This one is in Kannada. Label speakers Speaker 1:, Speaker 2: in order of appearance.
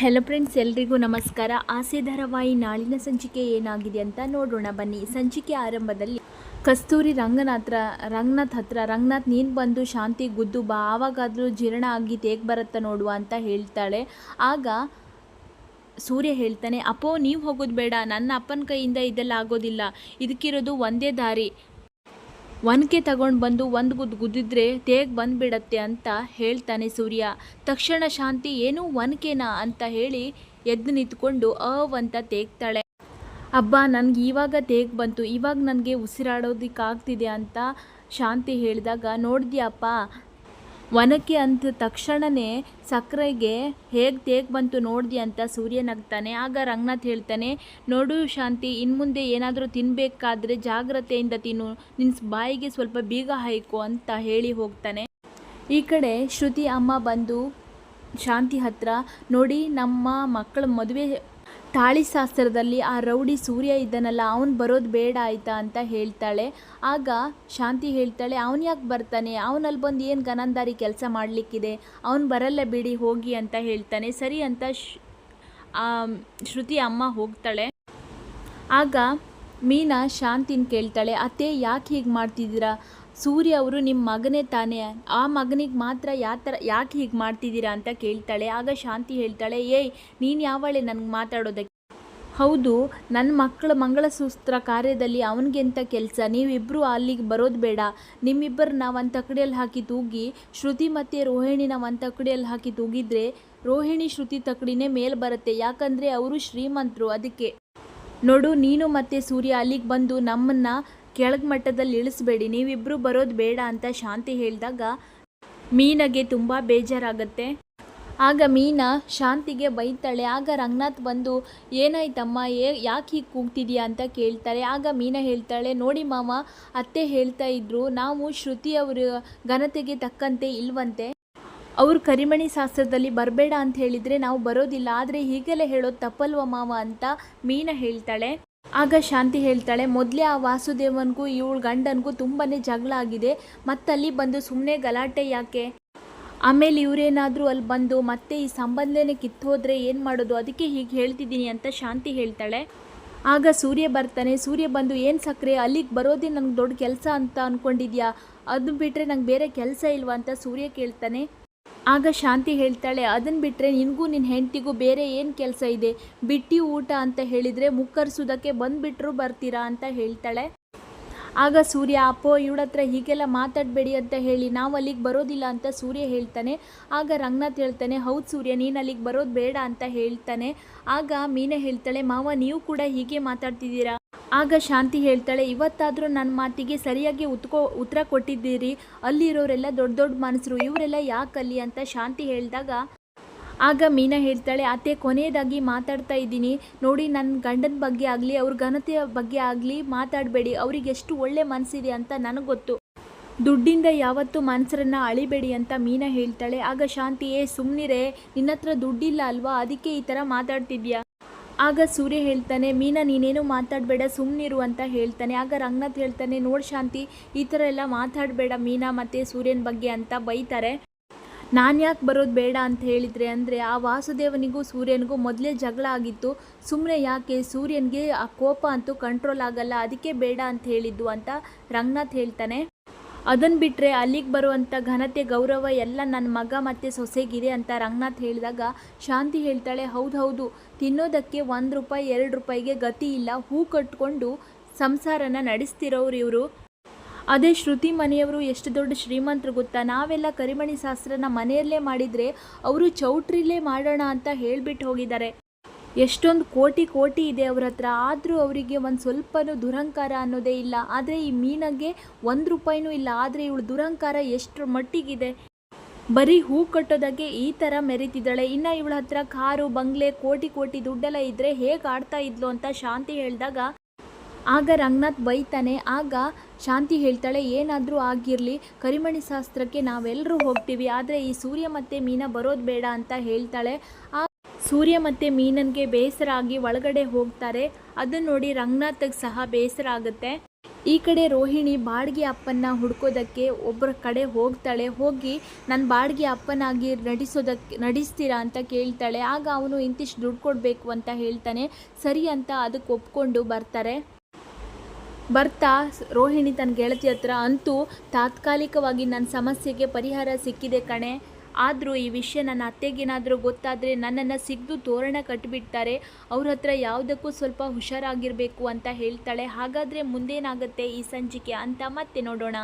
Speaker 1: ಹೆಲೋ ಫ್ರೆಂಡ್ಸ್ ಎಲ್ರಿಗೂ ನಮಸ್ಕಾರ. ಆಸೆ ಧಾರಾವಾಹಿ ನಾಳಿನ ಸಂಚಿಕೆ ಏನಾಗಿದೆ ಅಂತ ನೋಡೋಣ. ಬನ್ನಿ, ಸಂಚಿಕೆ ಆರಂಭದಲ್ಲಿ ಕಸ್ತೂರಿ ರಂಗನಾಥ್ರ ರಂಗನಾಥ್ ಹತ್ರ, ರಂಗನಾಥ್ ನೀನು ಬಂದು ಶಾಂತಿ ಗುದ್ದು ಬಾ, ಆವಾಗಾದರೂ ಜೀರ್ಣ ಆಗಿ ತೇಗ್ ಬರುತ್ತಾ ನೋಡುವ ಅಂತ ಹೇಳ್ತಾಳೆ. ಆಗ ಸೂರ್ಯ ಹೇಳ್ತಾನೆ, ಅಪ್ಪೋ, ನೀವು ಹೋಗೋದು ಬೇಡ. ನನ್ನ ಅಪ್ಪನ ಕೈಯಿಂದ ಇದೆಲ್ಲ ಆಗೋದಿಲ್ಲ. ಇದಕ್ಕಿರೋದು ಒಂದೇ ದಾರಿ. ಒನಕೆ ತಗೊಂಡು ಬಂದು ಒಂದು ಗುದ್ದು ಗುದ್ದಿದ್ರೆ ತೇಗ್ ಬಂದ್ಬಿಡತ್ತೆ ಅಂತ ಹೇಳ್ತಾನೆ ಸೂರ್ಯ. ತಕ್ಷಣ ಶಾಂತಿ, ಏನು ಒನಕೆನಾ? ಅಂತ ಹೇಳಿ ಎದ್ದು ನಿಂತ್ಕೊಂಡು ಅವ್ ಅಂತ ತೇಗ್ತಾಳೆ. ಅಬ್ಬ, ನನಗೆ ಇವಾಗ ತೇಗ್ ಬಂತು. ಇವಾಗ ನನಗೆ ಉಸಿರಾಡೋದಕ್ಕಾಗ್ತಿದೆ ಅಂತ ಶಾಂತಿ ಹೇಳಿದಾಗ ನೋಡಿದ್ಯಪ್ಪ ಒನಕೆ ಅಂತ ತಕ್ಷಣವೇ ಸಕ್ಕರೆಗೆ ಹೇಗೆ ತೇಗ್ ಬಂತು ನೋಡ್ದಿ ಅಂತ ಸೂರ್ಯ ನಗ್ತಾನೆ, ಆಗ ರಂಗನಾಥ್ ಹೇಳ್ತಾನೆ, ನೋಡು ಶಾಂತಿ ಇನ್ನು ಮುಂದೆ ಏನಾದರೂ ತಿನ್ನಬೇಕಾದ್ರೆ ಜಾಗ್ರತೆಯಿಂದ ತಿನ್ನು ನಿನ್ನ ಬಾಯಿಗೆ ಸ್ವಲ್ಪ ಬೀಗ ಹಾಯ್ಕೊ ಅಂತ ಹೇಳಿ ಹೋಗ್ತಾನೆ. ಈ ಕಡೆ ಶ್ರುತಿ ಅಮ್ಮ ಬಂದು ಶಾಂತಿ ಹತ್ರ, ನೋಡಿ ನಮ್ಮ ಮಕ್ಕಳ ಮದುವೆ ತಾಳಿ ಶಾಸ್ತ್ರದಲ್ಲಿ ಆ ರೌಡಿ ಸೂರ್ಯ ಇದ್ದಾನಲ್ಲ, ಅವನು ಬರೋದು ಬೇಡ ಆಯ್ತಾ ಅಂತ ಹೇಳ್ತಾಳೆ. ಆಗ ಶಾಂತಿ ಹೇಳ್ತಾಳೆ, ಅವನು ಯಾಕೆ ಬರ್ತಾನೆ? ಅವನಲ್ಲಿ ಬಂದು ಏನು ಗನಂದಾರಿ ಕೆಲಸ ಮಾಡಲಿಕ್ಕಿದೆ? ಅವನು ಬರಲ್ಲ ಬಿಡಿ, ಹೋಗಿ ಅಂತ ಹೇಳ್ತಾನೆ. ಸರಿ ಅಂತ ಶ್ರುತಿ ಅಮ್ಮ ಹೋಗ್ತಾಳೆ. ಆಗ ಮೀನಾ ಶಾಂತಿನ ಕೇಳ್ತಾಳೆ, ಅತ್ತೆ ಯಾಕೆ ಹೀಗೆ ಮಾಡ್ತಿದ್ದೀರಾ? ಸೂರ್ಯ ಅವರು ನಿಮ್ಮ ಮಗನೇ ತಾನೇ. ಆ ಮಗನಿಗೆ ಮಾತ್ರ ಯಾವ ಥರ ಯಾಕೆ ಹೀಗೆ ಮಾಡ್ತಿದ್ದೀರಾ ಅಂತ ಕೇಳ್ತಾಳೆ. ಆಗ ಶಾಂತಿ ಹೇಳ್ತಾಳೆ, ಏಯ್, ನೀನು ಯಾವಳೆ ನನಗೆ ಮಾತಾಡೋದಕ್ಕೆ? ಹೌದು ನನ್ನ ಮಕ್ಕಳ ಮಂಗಳಸೂತ್ರ ಕಾರ್ಯದಲ್ಲಿ ಅವನಿಗೆಂತ ಕೆಲಸ? ನೀವಿಬ್ಬರು ಅಲ್ಲಿಗೆ ಬರೋದು ಬೇಡ. ನಿಮ್ಮಿಬ್ಬರನ್ನ ಒಂದು ತಕ್ಕಡಿಯಲ್ಲಿ ಹಾಕಿ ತೂಗಿ, ಶ್ರುತಿ ಮತ್ತು ರೋಹಿಣಿನ ಒಂದು ತಕ್ಕಡಿಯಲ್ಲಿ ಹಾಕಿ ತೂಗಿದ್ರೆ, ರೋಹಿಣಿ ಶ್ರುತಿ ತಕಡಿನೇ ಮೇಲೆ ಬರುತ್ತೆ. ಯಾಕಂದರೆ ಅವರು ಶ್ರೀಮಂತರು, ಅದಕ್ಕೆ ನೋಡು, ನೀನು ಮತ್ತೆ ಸೂರ್ಯ ಅಲ್ಲಿಗೆ ಬಂದು ನಮ್ಮನ್ನ ಕೆಳಗೆ ಮಟ್ಟದಲ್ಲಿ ಇಳಿಸ್ಬೇಡಿ. ನೀವಿಬ್ರು ಬರೋದು ಬೇಡ ಅಂತ ಶಾಂತಿ ಹೇಳಿದಾಗ ಮೀನಗೆ ತುಂಬ ಬೇಜಾರಾಗತ್ತೆ. ಆಗ ಮೀನಾ ಶಾಂತಿಗೆ ಬೈತಾಳೆ. ಆಗ ರಂಗನಾಥ್ ಬಂದು, ಏನಾಯ್ತಮ್ಮ? ಏ, ಯಾಕೆ ಹೀಗೆ ಕೂಗ್ತಿದ್ಯಾ? ಅಂತ ಕೇಳ್ತಾರೆ. ಆಗ ಮೀನಾ ಹೇಳ್ತಾಳೆ, ನೋಡಿ ಮಾಮ ಅತ್ತೆ ಹೇಳ್ತಾ ಇದ್ರು, ನಾವು ಶ್ರುತಿ ಅವರ ಘನತೆಗೆ ತಕ್ಕಂತೆ ಇಲ್ವಂತೆ. ಅವರು ಕರಿಮಣಿ ಶಾಸ್ತ್ರದಲ್ಲಿ ಬರಬೇಡ ಅಂತ ಹೇಳಿದರೆ ನಾವು ಬರೋದಿಲ್ಲ, ಆದರೆ ಹೀಗೆಲ್ಲ ಹೇಳೋದು ತಪ್ಪಲ್ವ ಮಾವ ಅಂತ ಮೀನಾ ಹೇಳ್ತಾಳೆ. ಆಗ ಶಾಂತಿ ಹೇಳ್ತಾಳೆ, ಮೊದಲೇ ಆ ವಾಸುದೇವನಿಗೂ ಇವಳು ಗಂಡನಿಗೂ ತುಂಬಾ ಜಗಳ ಆಗಿದೆ, ಮತ್ತಲ್ಲಿ ಬಂದು ಸುಮ್ಮನೆ ಗಲಾಟೆ ಯಾಕೆ? ಆಮೇಲೆ ಇವರೇನಾದರೂ ಅಲ್ಲಿ ಬಂದು ಮತ್ತೆ ಈ ಸಂಬಂಧನೇ ಕಿತ್ತೋದ್ರೆ ಏನು ಮಾಡೋದು? ಅದಕ್ಕೆ ಹೀಗೆ ಹೇಳ್ತಿದ್ದೀನಿ ಅಂತ ಶಾಂತಿ ಹೇಳ್ತಾಳೆ. ಆಗ ಸೂರ್ಯ ಬರ್ತಾನೆ, ಸೂರ್ಯ ಬಂದು, ಏನು ಸಕ್ಕರೆ ಅಲ್ಲಿಗೆ ಬರೋದೇ ನನಗೆ ದೊಡ್ಡ ಕೆಲಸ ಅಂತ ಅಂದ್ಕೊಂಡಿದ್ಯಾ ಅದು ಬಿಟ್ಟರೆ ನಂಗೆ ಬೇರೆ ಕೆಲಸ ಇಲ್ವಾ? ಅಂತ ಸೂರ್ಯ ಕೇಳ್ತಾನೆ. ಆಗ ಶಾಂತಿ ಹೇಳ್ತಾಳೆ ಅದನ್ನು ಬಿಟ್ಟರೆ ನಿನಗೂ ನಿನ್ನ ಹೆಂಡತಿಗೂ ಬೇರೆ ಏನು ಕೆಲಸ ಇದೆ? ಬಿಟ್ಟಿ ಊಟ ಅಂತ ಹೇಳಿದರೆ ಮುಕ್ಕರ್ಸೋದಕ್ಕೆ ಬಂದುಬಿಟ್ರು ಬರ್ತೀರಾ ಅಂತ ಹೇಳ್ತಾಳೆ. ಆಗ ಸೂರ್ಯ, ಅಪ್ಪೋ, ಇವಳ ಹತ್ರ ಹೀಗೆಲ್ಲ ಮಾತಾಡಬೇಡಿ ಅಂತ ಹೇಳಿ, ನಾವು ಅಲ್ಲಿಗೆ ಬರೋದಿಲ್ಲ ಅಂತ ಸೂರ್ಯ ಹೇಳ್ತಾನೆ. ಆಗ ರಂಗನಾಥ್ ಹೇಳ್ತಾನೆ, ಹೌದು ಸೂರ್ಯ, ನೀನು ಅಲ್ಲಿಗೆ ಬರೋದು ಬೇಡ ಅಂತ ಹೇಳ್ತಾನೆ. ಆಗ ಮೀನ ಹೇಳ್ತಾಳೆ, ಮಾವ, ನೀವು ಕೂಡ ಹೀಗೆ ಮಾತಾಡ್ತಿದ್ದೀರಾ? ಆಗ ಶಾಂತಿ ಹೇಳ್ತಾಳೆ, ಇವತ್ತಾದರೂ ನನ್ನ ಮಾತಿಗೆ ಸರಿಯಾಗಿ ಉತ್ಕೋ, ಉತ್ತರ ಕೊಟ್ಟಿದ್ದೀರಿ. ಅಲ್ಲಿರೋರೆಲ್ಲ ದೊಡ್ಡ ದೊಡ್ಡ ಮನಸ್ಸರು ಇವರೆಲ್ಲ ಯಾಕೆ ಅಲ್ಲಿ? ಅಂತ ಶಾಂತಿ ಹೇಳಿದಾಗ, ಆಗ ಮೀನಾ ಹೇಳ್ತಾಳೆ ಅತ್ತೆ ಕೊನೆಯದಾಗಿ ಮಾತಾಡ್ತಾ ಇದ್ದೀನಿ. ನೋಡಿ ನನ್ನ ಗಂಡನ ಬಗ್ಗೆ ಆಗಲಿ, ಅವ್ರ ಘನತೆಯ ಬಗ್ಗೆ ಆಗಲಿ ಮಾತಾಡಬೇಡಿ. ಅವ್ರಿಗೆ ಎಷ್ಟು ಒಳ್ಳೆ ಮನಸ್ಸಿದೆ ಅಂತ ನನಗೆ ಗೊತ್ತು. ದುಡ್ಡಿಂದ ಯಾವತ್ತೂ ಮನಸ್ಸರನ್ನ ಅಳಿಬೇಡಿ ಅಂತ ಮೀನಾ ಹೇಳ್ತಾಳೆ. ಆಗ ಶಾಂತಿ, ಏ ಸುಮ್ಮನಿರೇ ನಿನ್ನ ಹತ್ರ ದುಡ್ಡಿಲ್ಲ ಅಲ್ವಾ? ಅದಕ್ಕೆ ಈ ಥರ ಮಾತಾಡ್ತಿದ್ಯಾ? ಆಗ ಸೂರ್ಯ ಹೇಳ್ತಾನೆ, ಮೀನಾ, ನೀನೇನು ಮಾತಾಡಬೇಡ ಸುಮ್ಮನಿರು ಅಂತ ಹೇಳ್ತಾನೆ. ಆಗ ರಂಗನಾಥ್ ಹೇಳ್ತಾನೆ, ನೋಡಿ ಶಾಂತಿ, ಈ ಥರ ಎಲ್ಲ ಮಾತಾಡಬೇಡ ಮೀನಾ ಮತ್ತು ಸೂರ್ಯನ ಬಗ್ಗೆ ಅಂತ ಬೈತಾರೆ. ನಾನು ಯಾಕೆ ಬರೋದು ಬೇಡ ಅಂತ ಹೇಳಿದರೆ ಅಂದರೆ, ಆ ವಾಸುದೇವನಿಗೂ ಸೂರ್ಯನಿಗೂ ಮೊದಲೇ ಜಗಳ ಆಗಿತ್ತು. ಸುಮ್ಮನೆ ಯಾಕೆ? ಸೂರ್ಯನಿಗೆ ಆ ಕೋಪ ಅಂತೂ ಕಂಟ್ರೋಲ್ ಆಗಲ್ಲ, ಅದಕ್ಕೆ ಬೇಡ ಅಂತ ಹೇಳಿದ್ದು ಅಂತ ರಂಗನಾಥ್ ಹೇಳ್ತಾನೆ. ಅದನ್ನು ಬಿಟ್ಟರೆ ಅಲ್ಲಿಗೆ ಬರುವಂಥ ಘನತೆ, ಗೌರವ ಎಲ್ಲ ನನ್ನ ಮಗ ಮತ್ತು ಸೊಸೆಗಿದೆ ಅಂತ ರಂಗನಾಥ್ ಹೇಳಿದಾಗ ಶಾಂತಿ ಹೇಳ್ತಾಳೆ, ಹೌದು ಹೌದು, ತಿನ್ನೋದಕ್ಕೆ ಒಂದು ರೂಪಾಯಿ, ಎರಡು ರೂಪಾಯಿಗೆ ಗತಿ ಇಲ್ಲ. ಹೂ ಕಟ್ಕೊಂಡು ಸಂಸಾರನ ನಡೆಸ್ತಿರೋರು ಇವರು. ಅದೇ ಶ್ರುತಿ ಮನೆಯವರು ಎಷ್ಟು ದೊಡ್ಡ ಶ್ರೀಮಂತರು ಗೊತ್ತಾ? ನಾವೆಲ್ಲ ಕರಿಮಣಿ ಶಾಸ್ತ್ರನ ಮನೆಯಲ್ಲೇ ಮಾಡಿದರೆ ಅವರು ಚೌಟ್ರಿಲೇ ಮಾಡೋಣ ಅಂತ ಹೇಳಿಬಿಟ್ಟು ಹೋಗಿದ್ದಾರೆ. ಎಷ್ಟೊಂದು ಕೋಟಿ ಕೋಟಿ ಇದೆ ಅವ್ರ ಹತ್ರ. ಆದರೂ ಅವರಿಗೆ ಒಂದು ಸ್ವಲ್ಪನೂ ದುರಂಕಾರ ಅನ್ನೋದೇ ಇಲ್ಲ. ಆದರೆ ಈ ಮೀನಗೆ ಒಂದು ರೂಪಾಯಿನೂ ಇಲ್ಲ. ಆದರೆ ಇವಳು ದುರಹಂಕಾರ ಎಷ್ಟರ ಮಟ್ಟಿಗಿದೆ. ಬರೀ ಹೂ ಕಟ್ಟೋದಕ್ಕೆ ಈ ಥರ ಮೆರಿತಿದ್ದಾಳೆ. ಇನ್ನು ಇವಳ ಹತ್ರ ಕಾರು, ಬಂಗ್ಲೆ, ಕೋಟಿ ಕೋಟಿ ದುಡ್ಡೆಲ್ಲ ಇದ್ದರೆ ಹೇಗೆ ಆಡ್ತಾ ಇದ್ಲು ಅಂತ ಶಾಂತಿ ಹೇಳಿದಾಗ, ಆಗ ರಂಗನಾಥ್ ಬೈತಾನೆ, ಆಗ ಶಾಂತಿ ಹೇಳ್ತಾಳೆ, ಏನಾದರೂ ಆಗಿರಲಿ, ಕರಿಮಣಿ ಶಾಸ್ತ್ರಕ್ಕೆ ನಾವೆಲ್ಲರೂ ಹೋಗ್ತೀವಿ. ಆದರೆ ಈ ಸೂರ್ಯ ಮತ್ತು ಮೀನಾ ಬರೋದು ಬೇಡ ಅಂತ ಹೇಳ್ತಾಳೆ. ಸೂರ್ಯ ಮತ್ತು ಮೀನನ್ಗೆ ಬೇಸರ ಆಗಿ ಒಳಗಡೆ ಹೋಗ್ತಾರೆ. ಅದನ್ನು ನೋಡಿ ರಂಗನಾಥಗೆ ಸಹ ಬೇಸರ ಆಗುತ್ತೆ. ಈ ಕಡೆ ರೋಹಿಣಿ ಬಾಡಿಗೆ ಅಪ್ಪನ ಹುಡ್ಕೋದಕ್ಕೆ ಒಬ್ಬರ ಕಡೆ ಹೋಗ್ತಾಳೆ. ಹೋಗಿ ನನ್ನ ಬಾಡಿಗೆ ಅಪ್ಪನಾಗಿ ನಡೆಸೋದಕ್ಕೆ ನಟಿಸ್ತೀರಾ ಅಂತ ಕೇಳ್ತಾಳೆ. ಆಗ ಅವನು ಇಂತಿಷ್ಟು ದುಡ್ಡು ಕೊಡಬೇಕು ಅಂತ ಹೇಳ್ತಾನೆ. ಸರಿ ಅಂತ ಅದಕ್ಕೆ ಒಪ್ಕೊಂಡು ಬರ್ತಾರೆ. ಬರ್ತಾ ರೋಹಿಣಿ ತನ್ನ ಗೆಳತಿ ಹತ್ರ, ಅಂತೂ ತಾತ್ಕಾಲಿಕವಾಗಿ ನನ್ನ ಸಮಸ್ಯೆಗೆ ಪರಿಹಾರ ಸಿಕ್ಕಿದೆ ಕಣೆ. ಆದರೂ ಈ ವಿಷಯ ನನ್ನ ಅತ್ತೆಗೇನಾದರೂ ಗೊತ್ತಾದರೆ ನನ್ನನ್ನು ಸಿಗ್ದು ತೋರಣ ಕಟ್ಟಿಬಿಡ್ತಾರೆ ಅವ್ರ ಹತ್ರ ಯಾವುದಕ್ಕೂ ಸ್ವಲ್ಪ ಹುಷಾರಾಗಿರಬೇಕು ಅಂತ ಹೇಳ್ತಾಳೆ. ಹಾಗಾದರೆ ಮುಂದೇನಾಗುತ್ತೆ ಈ ಸಂಚಿಕೆ ಅಂತ ಮತ್ತೆ ನೋಡೋಣ.